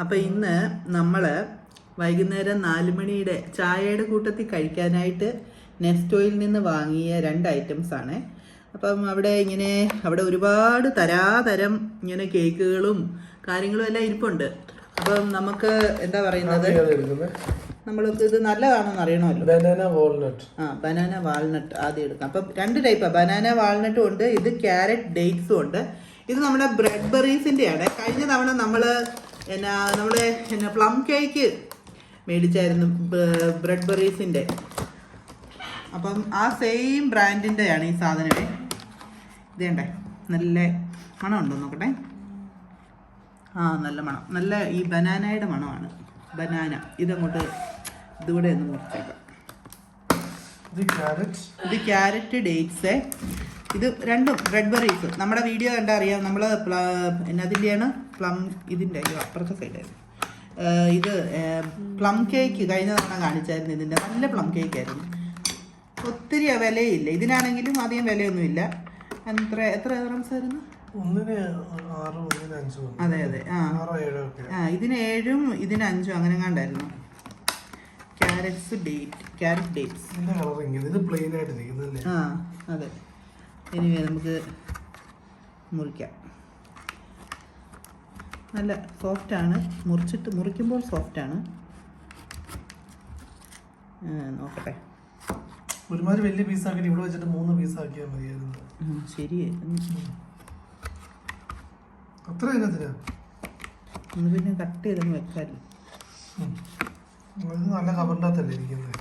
അപ്പൊ ഇന്ന് നമ്മൾ വൈകുന്നേരം നാല് മണിയുടെ ചായയുടെ കൂട്ടത്തിൽ കഴിക്കാനായിട്ട് നെസ്റ്റോയിൽ നിന്ന് വാങ്ങിയ രണ്ട് ഐറ്റംസ് ആണ്. അപ്പം അവിടെ ഇങ്ങനെ അവിടെ ഒരുപാട് തരാതരം ഇങ്ങനെ കേക്കുകളും കാര്യങ്ങളും എല്ലാം ഇരിപ്പുണ്ട്. അപ്പം നമുക്ക് എന്താ പറയുന്നത്? നമ്മൾക്ക് ഇത് നല്ലതാണെന്ന് അറിയണമല്ലോ. ബനാന വാൾനട്ട് ആ ബനാന വാൾനട്ട് ആദ്യം എടുക്കാം. അപ്പം രണ്ട് ടൈപ്പാണ് ബനാന വാൾനട്ടും ഉണ്ട് ഇത് ക്യാരറ്റ് ഡേറ്റ്സും ഉണ്ട്. ഇത് നമ്മുടെ ബ്രെഡ് ബെറീസിന്റെ ആണ് കഴിഞ്ഞ തവണ നമ്മൾ എന്നാ നമ്മുടെ എന്നാ പ്ലം കേക്ക് മേടിച്ചായിരുന്നു ബ്രെഡ് ബെറീസിന്റെ അപ്പം ആ സെയിം ബ്രാൻഡിന്റെയാണ് ഈ സാധനമേ ഇതേണ്ടേ നല്ല മണമുണ്ടോ ഉണ്ടോ നോക്കട്ടെ? ആ നല്ല മണം. നല്ല ഈ ബനാനയുടെ മണമാണ്. ബനാന. ഇതങ്ങോട്ട് ഇതുകൂടെ ഒന്ന് മുറിച്ചേക്കാം. ഇത് ക്യാരറ്റ് ഡേറ്റ്സ് ഇത് രണ്ടും റെഡ് ബെറീസ് നമ്മുടെ വീഡിയോ കണ്ടാൽ അറിയാം. നമ്മൾ എന്നതിന്റെയാണ് പ്ലം ഇതിന്റെ അയ്യോ അപ്പുറത്തെ സൈഡായിരുന്നു ഇത് പ്ലം കേക്ക് കഴിഞ്ഞ തവണ കാണിച്ചായിരുന്നു ഇതിന്റെ നല്ല പ്ലം കേക്ക് ആയിരുന്നു. ഒത്തിരി വിലയില്ല. ഇതിനാണെങ്കിലും അധികം വിലയൊന്നുമില്ല. എത്ര എത്ര റംസ് ആയിരുന്നു? അതെ അതെ. ആ. ആ ഇതിന് ഏഴും ഇതിന് അഞ്ചും അങ്ങനെ കണ്ടായിരുന്നു ക്യാരറ്റ്സ് ഡേറ്റ് ക്യാരറ്റ് ഡേറ്റ്സ് ആ അതെ. ഇനി നമുക്ക് മുറിക്കാം. നല്ല സോഫ്റ്റാണ്. മുറിച്ചിട്ട് മുറിക്കുമ്പോൾ സോഫ്റ്റാണ്. നോക്കട്ടെ. ഒരുമാതിരി വലിയ പീസാക്കി ഇവിടെ വെച്ചിട്ട് മൂന്ന് പീസാക്കിയാൽ മതിയായിരുന്നു. ശരി. അത്ര ഇതിനകത്തിനാ ഒന്ന് പിന്നെ കട്ട് ചെയ്തങ്ങ് വെക്കാറില്ല നല്ല കവറിന്റെ അകത്തല്ലേ ഇരിക്കുന്നത്?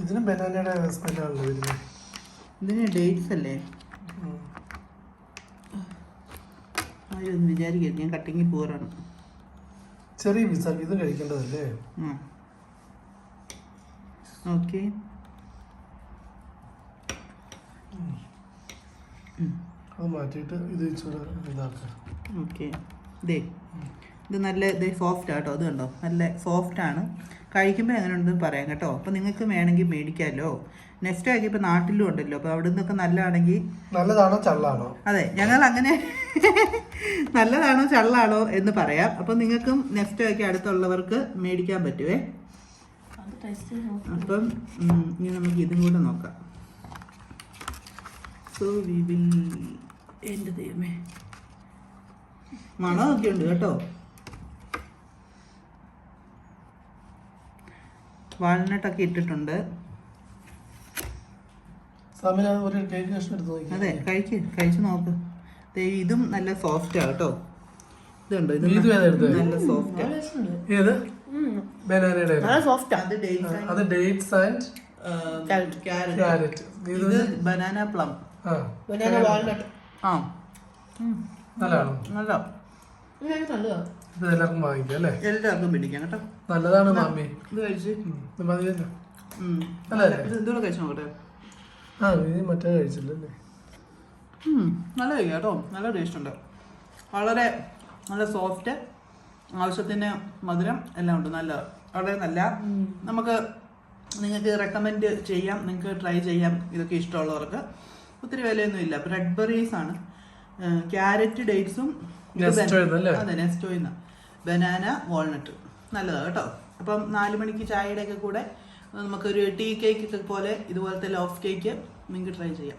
ഇതിന് ബനാനയുടെ സ്മെല്ലാണല്ലോ ഇതിന് ഡേറ്റ്സ് അല്ലേ? ഉം. ആരും വിചാരിക്കരുത് ഞാൻ കട്ടിങ്ങിൽ പോറാണ് ചെറിയ പീസാക്കി ഇത് കഴിക്കേണ്ടതല്ലേ? ഓക്കെ അത് മാറ്റിയിട്ട് ഇത് ഇച്ചിരി ഇതാക്കാം. ഓക്കെ ദേ. ഇത് നല്ല ഇത് സോഫ്റ്റ് ആട്ടോ അത് കണ്ടോ? നല്ല സോഫ്റ്റ് ആണ്. കഴിക്കുമ്പോൾ എങ്ങനെ ഉണ്ടെന്ന് പറയാം കേട്ടോ. അപ്പോൾ നിങ്ങൾക്ക് വേണമെങ്കിൽ മേടിക്കാമല്ലോ നെക്സ്റ്റ് ആക്കി ഇപ്പോൾ നാട്ടിലും ഉണ്ടല്ലോ. അപ്പോൾ അവിടെ നിന്നൊക്കെ നല്ലതാണെങ്കിൽ നല്ലതാണോ ചള്ളാണോ? അതെ ഞങ്ങൾ അങ്ങനെ നല്ലതാണോ ചള്ളാണോ എന്ന് പറയാം. അപ്പോൾ നിങ്ങൾക്കും നെക്സ്റ്റ് ആക്കി അടുത്തുള്ളവർക്ക് മേടിക്കാൻ പറ്റുമേ അപ്പം ഇനി നമുക്ക് ഇതും കൂടെ നോക്കാം. സോ വി വിൽ എന്റെ ദൈവമേ മണമൊക്കെ ഉണ്ട് കേട്ടോ. വാൾനട്ടൊക്കെ ഇട്ടിട്ടുണ്ട്. സാമിന ഒരു കേക്ക് കഷ്ണം എടുത്ത് നോക്കി അതെ കഴിക്ക് കഴിച്ച് നോക്ക്. ദേ, ഇതും നല്ല സോഫ്റ്റാ കേട്ടോ. ഇതുണ്ടോ? ഇത് നല്ല സോഫ്റ്റ് ഏത്? ബനാനയുടെ സോഫ്റ്റാ അത് ഡേറ്റ്സ് അത് ഡേറ്റ്സ് ആൻഡ് ക്യാരറ്റ് ഇത് ബനാന പ്ലം ആ ആ. നല്ലതാണോ? നല്ല ഇത് എല്ലാവർക്കും വാങ്ങിക്കാം അല്ലേ? എല്ലാവർക്കും പിടിക്കാം കേട്ടോ. നല്ലതാണ് മാമി. ഇത് കഴിച്ച്. ഉം. നല്ലതല്ലേ? ഇത് ഇതുകൂടെ കഴിച്ച് നോക്കട്ടെ. ആ ഇത് മറ്റേ കഴിച്ചില്ലല്ലേ നല്ല കഴിക്കാം കേട്ടോ. നല്ല ടേസ്റ്റ് ഉണ്ട്. വളരെ നല്ല സോഫ്റ്റ് ആവശ്യത്തിന് മധുരം എല്ലാം ഉണ്ട്. നല്ല വളരെ നല്ല. നമുക്ക് നിങ്ങൾക്ക് റെക്കമെൻഡ് ചെയ്യാം നിങ്ങൾക്ക് ട്രൈ ചെയ്യാം. ഇതൊക്കെ ഇഷ്ടമുള്ളവർക്ക്. ഒത്തിരി വിലയൊന്നും ഇല്ല ബ്രെഡ് ബെറീസ് ആണ് ക്യാരറ്റ് ഡേറ്റ്സും? അതെ നെസ്റ്റോയിന്ന് ബനാന വാൾനട്ട് നല്ലതാണ് കേട്ടോ. അപ്പം നാല് മണിക്ക് ചായയുടെ ഒക്കെ കൂടെ നമുക്കൊരു ടീ കേക്ക് ഒക്കെ പോലെ ഇതുപോലത്തെ ലോഫ് കേക്ക് നിങ്ങൾക്ക് ട്രൈ ചെയ്യാം.